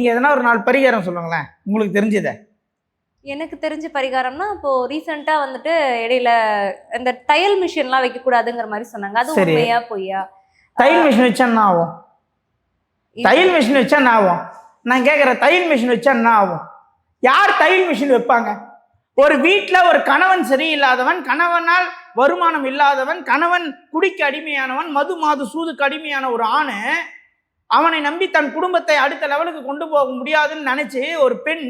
நீங்க எதனா ஒரு நாலு பரிகாரம் சொல்லுங்களேன். உங்களுக்கு தெரிஞ்சதை. எனக்கு தெரிஞ்ச பரிகாரம்னா இப்போ ரீசெண்டா வந்துட்டு இடையில இந்த தையல் மிஷின்லாம் வைக்க கூடாதுங்கிற மாதிரி சொன்னாங்க. அது சரி. உண்மையா பொய்யா? தையல் மிஷின் வச்சா என்ன ஆகும்? தையல் மிஷின் வச்சா என்ன ஆகும்? நான் கேட்குறேன் தையல் மிஷின் வச்சா என்ன ஆகும்? யார் தையல் மிஷின் வைப்பாங்க? ஒரு வீட்டில் ஒரு கணவன் சரியில்லாதவன் கணவனால் வருமானம் இல்லாதவன் கணவன் குடிக்கு அடிமையானவன் மது மாது சூதுக்கு அடிமையான ஒரு ஆணு அவனை நம்பி தன் குடும்பத்தை அடுத்த லெவலுக்கு கொண்டு போக முடியாதுன்னு நினைச்சு ஒரு பெண்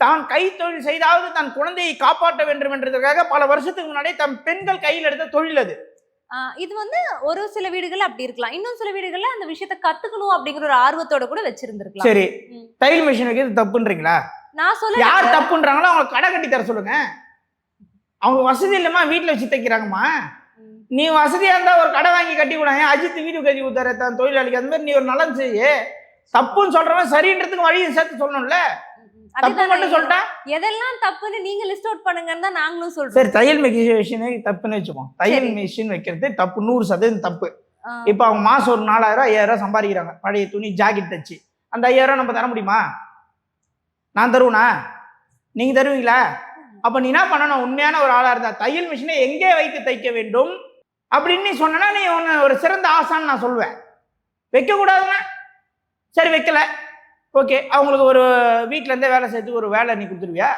தான் கைத்தொழில் செய்தாவது தன் குழந்தையை காப்பாற்ற வேண்டும் என்றதற்காக பல வருஷத்துக்கு முன்னாடியே தன் பெண்கள் கையில் எடுத்த தொழில் அது. இது வந்து ஒரு சில வீடுகள்ல அப்படி இருக்கலாம். இன்னும் சில வீடுகள்ல அந்த விஷயத்த கத்துக்கணும் அப்படிங்கிற ஒரு ஆர்வத்தோட கூட வச்சிருந்திருக்கலாம். சரி. தையல் மிஷின் வைக்கிறது தப்புன்றீங்களா? நான் சொல்ல யார் தப்புன்றாங்களோ அவங்க கடை கட்டி தர சொல்லுங்க. அவங்க வசதி இல்லைம்மா வீட்டில் வச்சு தைக்கிறாங்கம்மா. நீ வசதியா இருந்தா ஒரு கடை வாங்கி கட்டி கூட. அஜித் வீடு கட்டி கொடுத்தாரு தன் தொழிலாளிக்கு. அந்த மாதிரி நீ ஒரு நலன் செய்ய. தப்புன்னு சொல்றவன் சரின்றதுக்கு வழியை சேர்த்து சொல்லணும்ல. தப்பு மட்டும் சொல்லிட்டா? எதெல்லாம் தப்புன்னு நீங்க லிஸ்ட் அவுட் பண்ணுங்கன்னு தான் நாங்களும் சொல்றோம். சரி தையல் மிஷின் தப்புன்னு வச்சுப்போம். தையல். மிஷின் வைக்கிறது தப்பு நூறு சதவீதம் தப்பு. இப்போ அவங்க மாசம் ஒரு நாலாயிரம் ஐயாயிரம் சம்பாதிக்கிறாங்க. பழைய துணி ஜாக்கெட் தச்சு. அந்த ஐயாயிரம் நம்ம தர முடியுமா? நான் தருவேனா? நீங்க தருவீங்களா? அப்ப நீ என்ன பண்ணணும்? உண்மையான ஒரு ஆளா இருந்தா தையல் மிஷினை எங்கே வைத்து தைக்க வேண்டும்? அப்படின்னு நீ சொன்னா நீ உன்னை ஒரு சிறந்த ஆசான்னு நான் சொல்லுவேன் வைக்க கூடாதுன்னா சரி வைக்கல. ஓகே அவங்களுக்கு ஒரு வீட்டிலேருந்தே இருந்தே வேலை செய்யறதுக்கு ஒரு வேலை நீ கொடுத்துருவியா?